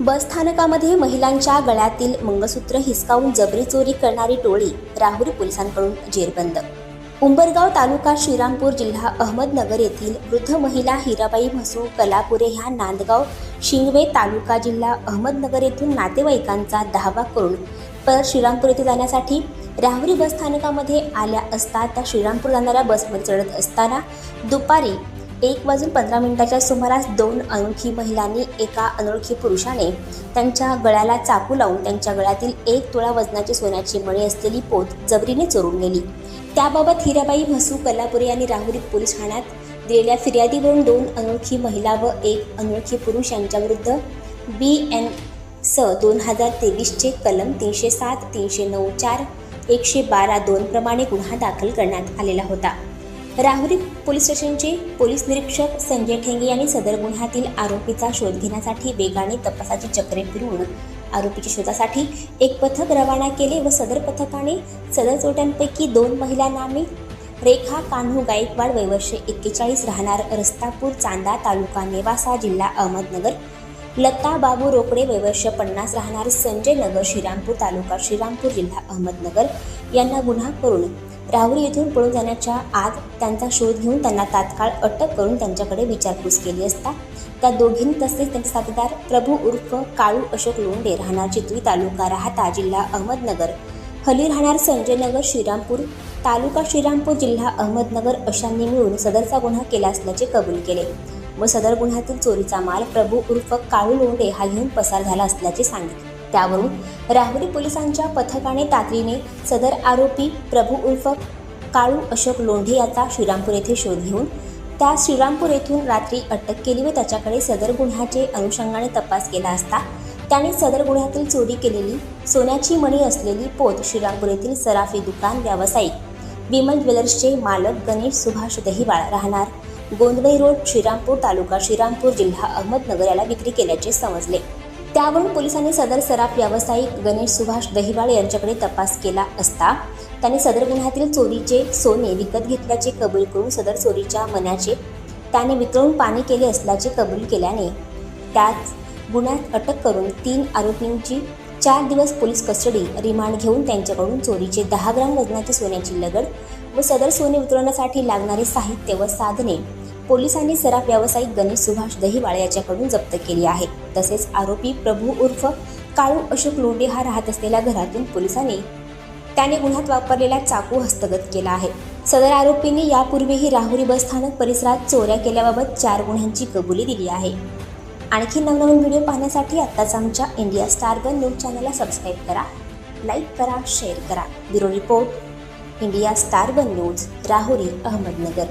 बसस्थानकामध्ये महिलांच्या गळ्यातील मंगळसूत्र हिसकावून जबरी चोरी करणारी टोळी राहुरी पोलिसांकडून जेरबंद. उंबरगाव तालुका श्रीरामपूर जिल्हा अहमदनगर येथील वृद्ध महिला हिराबाई म्हसू कलापुरे ह्या नांदगाव शिंगवे तालुका जिल्हा अहमदनगर येथून नातेवाईकांचा दहावा करून परत श्रीरामपूर येथे जाण्यासाठी राहुरी बसस्थानकामध्ये आल्या असता त्या श्रीरामपूर जाणाऱ्या बसमध्ये चढत असताना दुपारी एक वाजून पंधरा मिनिटाच्या सुमारास दोन अनोळखी महिलांनी एका अनोळखी पुरुषाने त्यांच्या गळ्याला चाकू लावून त्यांच्या गळ्यातील एक तोळा वजनाची सोन्याची मणी असलेली पोत जबरीने चोरून नेली. त्याबाबत हिराबाई म्हसू कल्लापुरे यांनी राहुरी पोलीस ठाण्यात दिलेल्या फिर्यादीवरून दोन अनोळखी महिला व एक अनोळखी पुरुष यांच्याविरुद्ध बी एन स दोन हजार तेवीसचे कलम तीनशे सात तीनशे नऊ चार एकशे बारा दोन प्रमाणे गुन्हा दाखल करण्यात आलेला होता. राहुरी पोलीस स्टेशनचे पोलीस निरीक्षक संजय ठेंगे यांनी सदर गुन्ह्यातील आरोपीचा शोध घेण्यासाठी वेगाने तपासाची चक्रे फिरवून आरोपीच्या शोधासाठी एक पथक रवाना केले व सदर पथकाने सदर चोट्यांपैकी दोन महिला नामे रेखा कान्हू गायकवाड वैवर्ष एक्केचाळीस राहणार रस्तापूर चांदा तालुका नेवासा जिल्हा अहमदनगर लता बाबू रोकडे वैवर्ष पन्नास राहणार संजय नगर श्रीरामपूर तालुका श्रीरामपूर जिल्हा अहमदनगर यांना गुन्हा करून राहुरी येथून पळून जाण्याच्या आत त्यांचा शोध घेऊन त्यांना तात्काळ अटक करून त्यांच्याकडे विचारपूस केली असता त्या दोघींनी तसेच त्यांचे साथीदार प्रभू उर्फ काळू अशोक लोंडे राहणार चितवी तालुका राहता जिल्हा अहमदनगर हली राहणार संजय नगर श्रीरामपूर तालुका श्रीरामपूर जिल्हा अहमदनगर अशांनी मिळून सदरचा गुन्हा केला असल्याचे कबूल केले. व सदर गुन्ह्यातील चोरीचा माल प्रभू उर्फ काळू लोंढे हा घेऊन पसार झाला असल्याचे सांगितले. त्यावरून राहुरी पोलिसांच्या पथकाने तातडीने सदर आरोपी प्रभू उर्फ काळू अशोक लोंढे याचा श्रीरामपूर येथे शोध घेऊन त्या श्रीरामपूर येथून रात्री अटक केली व त्याच्याकडे सदर गुन्ह्याचे अनुषंगाने तपास केला असता त्याने सदर गुन्ह्यातील चोरी केलेली सोन्याची मणी असलेली पोत श्रीरामपूर येथील सराफी दुकान व्यावसायिक विमल ज्वेलर्सचे मालक गणेश सुभाष दहिवाळ राहणार. गोंदवई रोड श्रीरामपूर तालुका श्रीरामपूर जिल्हा अहमदनगर याला विक्री केल्याचे समजले. त्यावरून पोलिसांनी सदर सराफ व्यावसायिक गणेश सुभाष दहिवाळ यांच्याकडे तपास केला असता त्यांनी सदर गुन्ह्यातील चोरीचे सोने विकत घेतल्याचे कबूल करून सदर चोरीच्या मनाचे त्याने वितळून पाणी केले असल्याचे कबूल केल्याने त्याच गुन्ह्यात अटक करून तीन आरोपींची चार दिवस पोलीस कस्टडी रिमांड घेऊन त्यांच्याकडून चोरीचे दहा ग्राम वजनाची सोन्याची लगड व सदर सोने उतरवण्यासाठी लागणारे साहित्य व साधने पोलिसांनी सराफ व्यावसायिक गणेश सुभाष दहिवाळे याच्याकडून जप्त केली आहे. तसेच आरोपी प्रभू उर्फ काळू अशोक लोंडे हा राहत असलेल्या घरातून पोलिसांनी त्याने गुन्ह्यात वापरलेला चाकू हस्तगत केला आहे. सदर आरोपींनी यापूर्वीही राहुरी बसस्थानक परिसरात चोऱ्या केल्याबाबत चार गुन्ह्यांची कबुली दिली आहे. आणखी नवनवीन व्हिडिओ पाहण्यासाठी आत्ताच आमच्या इंडिया स्टार गन न्यूज चॅनलला सबस्क्राईब करा लाईक करा शेअर करा. Bureau report India star gun news Rahuri Ahmednagar.